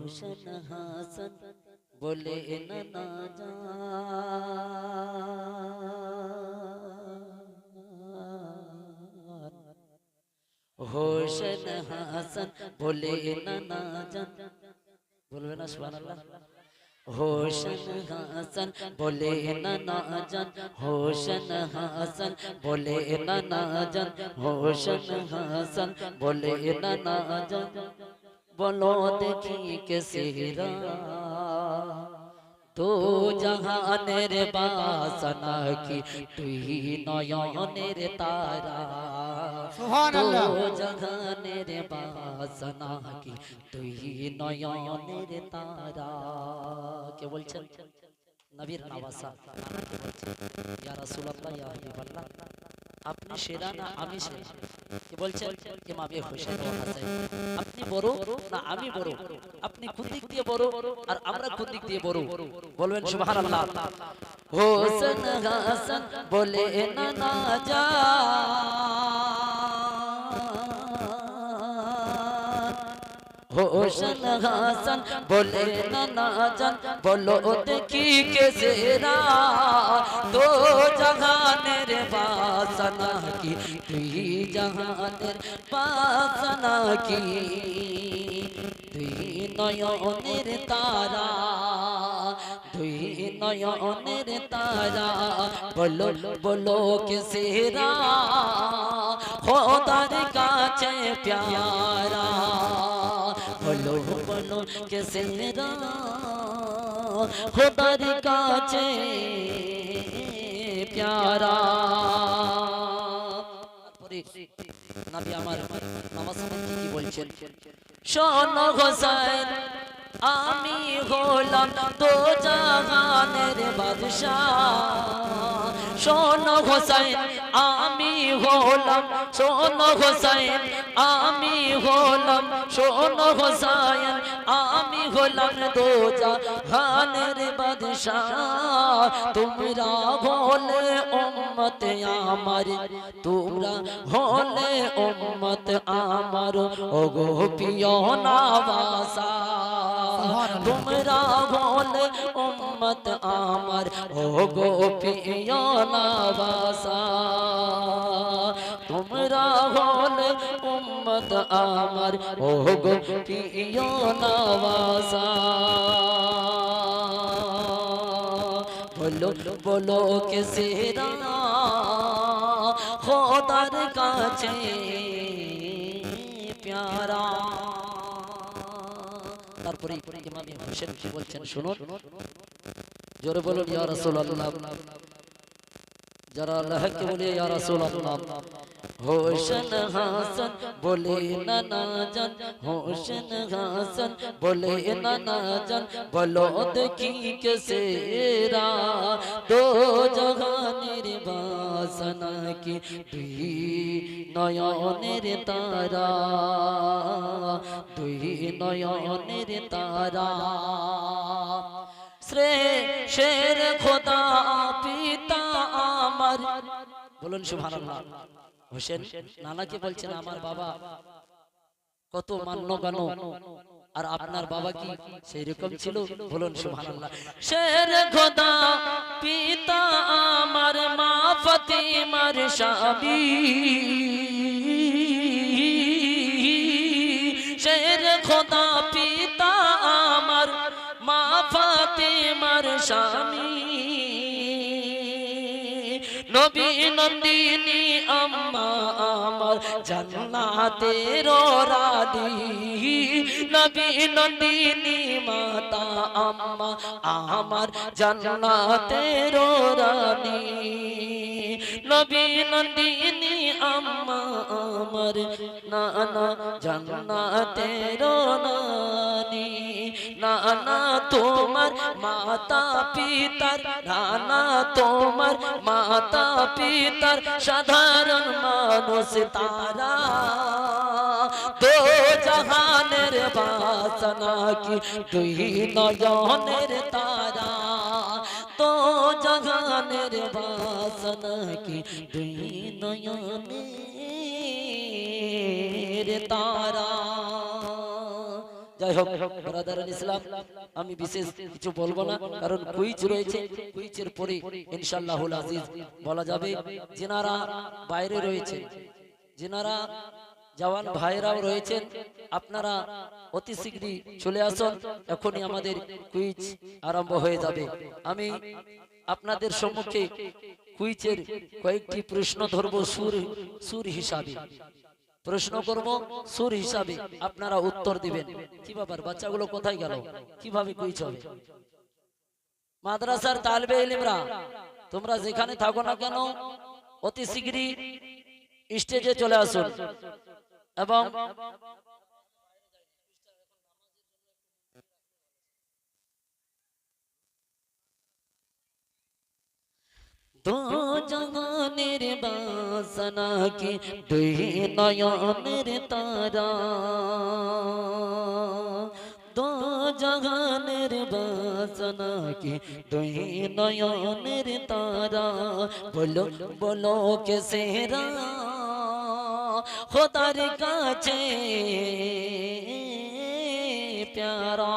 হোসেন হাসান বলে না না জান হোসেন হাসান বলে না না জান বলবে না সুবহানাল্লাহ হোসেন হাসান বলে না না জান হোসেন হাসান বলে না না জান হোসেন হাসান বলে না না জান বলো দেখি কে সেরা তো জাহানের বাসনা কি তুই নয়নের তারা সুবহানাল্লাহ। তো জাহানের বাসনা কি তুই নয়নের তারা কে বলছেন নবীর নওয়াসা ইয়া রাসূলুল্লাহ ইয়া হাবিবাল্লাহ আপনি সেরা না আমি সেরা কি বলছেন ইমামে হোসেন ও হাসান আপনি বড় না আমি বড়? আপনি কোন দিক দিয়ে বড় আর আমরা কোন দিক দিয়ে বড়? বলবেন সুবহানাল্লাহ। হোসেন হাসান বলে না না যা। হোসেন হাসান বলে না জান, বলো দেখি কে সেরা। তো জাহানের বাসনা কি, তুই জাহানের বাসনা কি? তুই নয়নের তারা তুই নয়নের তারা, বলো বলো কে সেরা। খোদার কাছে প্যারা বলো বলো কে খোদার কাছে প্যারা। নবী আমার নামাজ পড়তে কি বলছেন? শোন হোসেন, আমি হলাম তো জাহানের বাদশাহ। শোন হোসেন আমি হলাম, শোন হোসেন আমি হলাম, শোন হোসেন আমি হলাম তো জাহানের বাদশাহ। তোমরা হলে উম্মত আমার, তোমরা হলে উম্মত আমার। ওগো পিও নাবাসা তোমরা হলে উম্মত আমার ওগো পিও নাবাসা তোমরা হলে উম্মত আমার ওগো পিও নাবাসা বলো বলো কে সেরা খোদার কাছে প্যারা তারপরে ইমামি হোসেন বলছেন, শুনুন, জোরে বলুন যারা আল্লাহকে বলে, ইয়া রাসূলুল্লাহ। হোসেন হাসান বলে, না হোসেন হাসান বলে, না বলো, দেখি কে বাসনা কি তুই নয়নের তারা তুই নয়নের তারা। শ্রে শের খোদা পিতা আমার। বলুন সুবহানাল্লাহ। হোসেন, নানাকে বলছেন, আমার বাবা কত মান্য গান আর আপনার বাবা কি সেই রকম ছিল? বলুন সুবহানাল্লাহ। শের খোদা পিতা আমার মা ফাতিমার স্বামী। শের খোদা পিতা আমার মা ফাতিমার স্বামী। নবী নন্দিনী আম্মা আমার জান্নাতের রাধি নবী নন্দিনী মাতা আম্মা আমার জান্নাতের রানী। নবী নন্দিনী আম্মা আমার নানা জান্নাতের রানী নানা তোমার মাতা পিতার, নানা তোমার মাতা পিতার সাধারণ মানুষ তারা। তো জাহানের বাসনা কি? তুই নয়নের তারা। তো জাহানের বাসনা কি তুই নয়নের তারা। যাই হোক ইসলাম, আমি বিশেষ কিছু বলব না, কারণ কুইজ রয়েছে, কুইজের পরে ইনশাআল্লাহুল আজিজ বলা যাবে, যিনারা বাইরে রয়েছে যিনারা জওয়ান ভাইরাও রয়েছেন আপনারা অতি শীঘ্রই চলে আসুন এখনই আমাদের কুইজ আরম্ভ হয়ে যাবে। আমি আপনাদের সম্মুখে কুইজের কয়েকটি প্রশ্ন ধরব সুর সুর হিসাবে। প্রশ্ন করব সুর হিসাবে। আপনারা উত্তর দিবেন। কি ব্যাপার? বাচ্চাগুলো কোথায় গেল? কীভাবে কুইজ হবে? মাদ্রাসার তালবে ইলিমরা তোমরা যেখানে থাকো না কেন অতি শীঘ্রই স্টেজে চলে আসুন। এবং দো জগানের বাসনা কি দুই নয়নের তারা দো জগানের বাসনা কি দুই নয়নের তারা বলো বলো কে সেরা খোদার কাছে প্যারা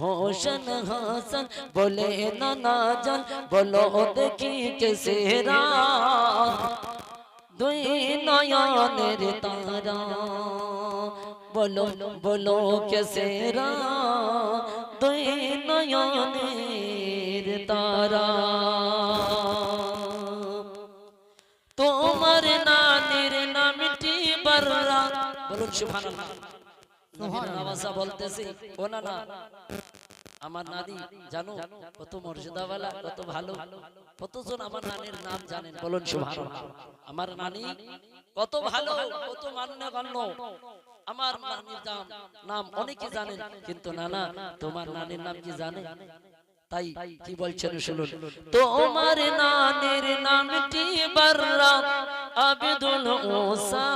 হোসন হাসন বলে, নানা জান, বলো দেখি কে সেরা দুই নয়নের তারা বলো বলো কে সেরা দুই নয়নের তারা তোমার নানির নামটি বলুন, সুবহানাল্লাহ। নবীর বলতেছি ও না না আমার নানি জানো কত মর্যাদাওয়ালা কত ভালো কতজন আমার নানির নাম জানেন বলুন সুবহানাল্লাহ আমার নানি কত ভালো কত মান্যগণ্য আমার নানির নাম নাম অনেকে জানেন কিন্তু না না তোমার নানির নাম কি জানে তাই কি বলছেন শুনুন তোমার নানির নামটি বর্রা আব্দুল ওসা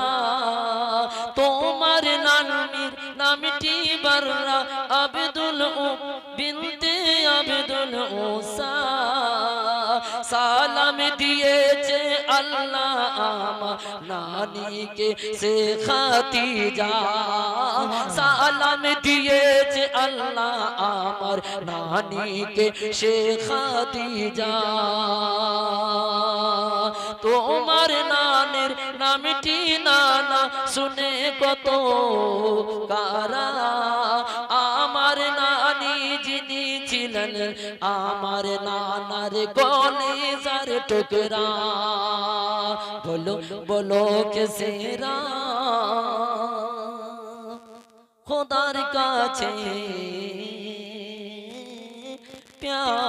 তোমার নানির নামটি বর্রা আব্দুল ও বিনতে আব্দুল ওসা সালাম দিয়েছে আল্লাহ আমার নানিকে সে খাতিজা। সালাম দিয়েছে আল্লাহ আমার নানিকে সে খাতিজা। তোমার নানের নামটি নানা শুনে কত কারা? আমার নানি যিনি ছিলেন, আমার নানার গলে যার টুকরা। বলো বলো কে সেরা খোদার কাছে প্যারা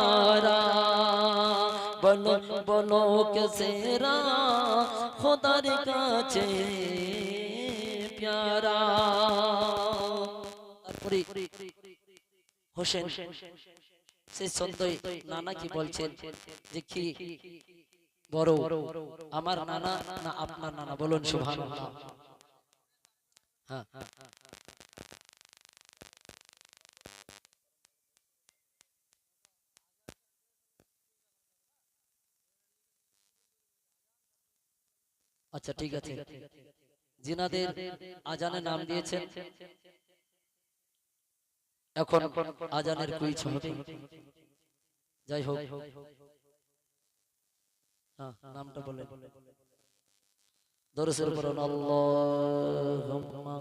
বলো বলো কে সেরা খোদার কাছে প্যারা। তারপরে হোসেন, সেই সন্তই নানা কি বলছেন? যে কি বড়, আমার নানা না আপনার নানা? বলুন, সুবহানাল্লাহ। হ্যাঁ। আচ্ছা ঠিক আছে। জিনাদের আজানে নাম দিয়েছেন। এখন আজানের কুইজ হবে। যাই হোক। হ্যাঁ নামটা বলে দরসের পর আল্লাহুম্মা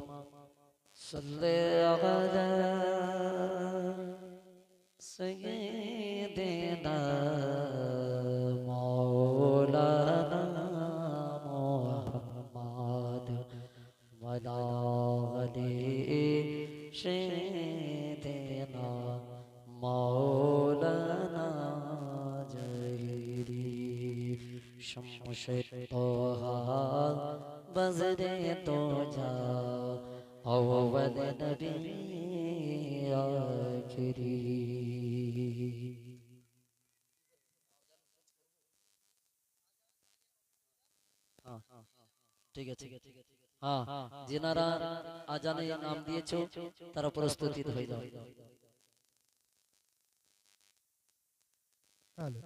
সাল্লি শমশের তোহা বজরে তো যা أول نبي آخری ঠিক আছে হ্যাঁ যেনারা আজানে নাম দিয়েছো তারা প্রস্তুতি হয়ে যাও হ্যালো